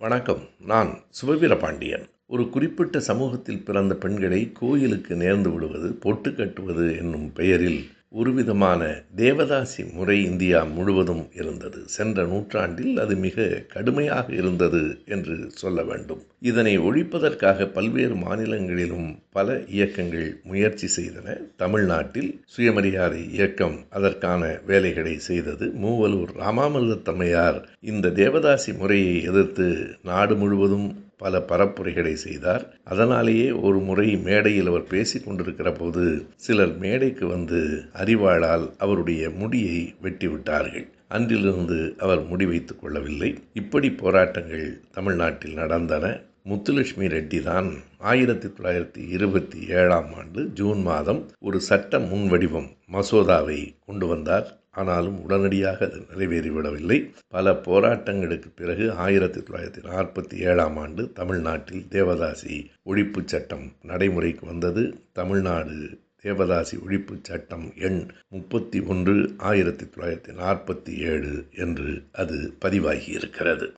வணக்கம். நான் சுபவீரபாண்டியன் ஒரு குறிப்பிட்ட சமூகத்தில் பிறந்த பெண்களை கோயிலுக்கு நேர்ந்து விடுவது பொட்டு கட்டுவது என்னும் பெயரில் ஒருவிதமான தேவதாசி முறை இந்தியா முழுவதும் இருந்தது. சென்ற நூற்றாண்டில் அது மிக கடுமையாக இருந்தது என்று சொல்ல வேண்டும். இதனை ஒழிப்பதற்காக பல்வேறு மாநிலங்களிலும் பல இயக்கங்கள் முயற்சி செய்தன. தமிழ்நாட்டில் சுயமரியாதை இயக்கம் அதற்கான வேலைகளை செய்தது மூவலூர் ராமாமிர்தத்தம்மையார். இந்த தேவதாசி முறையை எதிர்த்து நாடு முழுவதும் பல பரப்புரைகளை செய்தார். அதனாலேயே ஒரு முறை மேடையில் அவர் பேசி கொண்டிருக்கிற போது சிலர் மேடைக்கு வந்து அறிவாளால் அவருடைய முடியை வெட்டிவிட்டார்கள். அன்றிலிருந்து அவர் முடி வைத்துக் கொள்ளவில்லை. இப்படி போராட்டங்கள் தமிழ்நாட்டில் நடந்தன. முத்துலட்சுமி ரெட்டி தான் ஆயிரத்தி தொள்ளாயிரத்தி இருபத்தி ஏழாம் ஆண்டு ஜூன் மாதம் ஒரு சட்ட முன்வடிவம் மசோதாவை கொண்டு வந்தார். ஆனாலும் உடனடியாக அது நிறைவேறிவிடவில்லை. பல போராட்டங்களுக்கு பிறகு ஆயிரத்தி தொள்ளாயிரத்தி நாற்பத்தி ஏழாம் ஆண்டு தமிழ்நாட்டில் தேவதாசி ஒழிப்பு சட்டம் நடைமுறைக்கு வந்தது. தமிழ்நாடு தேவதாசி ஒழிப்பு சட்டம் எண் முப்பத்தி ஒன்று ஆயிரத்தி தொள்ளாயிரத்தி நாற்பத்தி ஏழு என்று அது பதிவாகி இருக்கிறது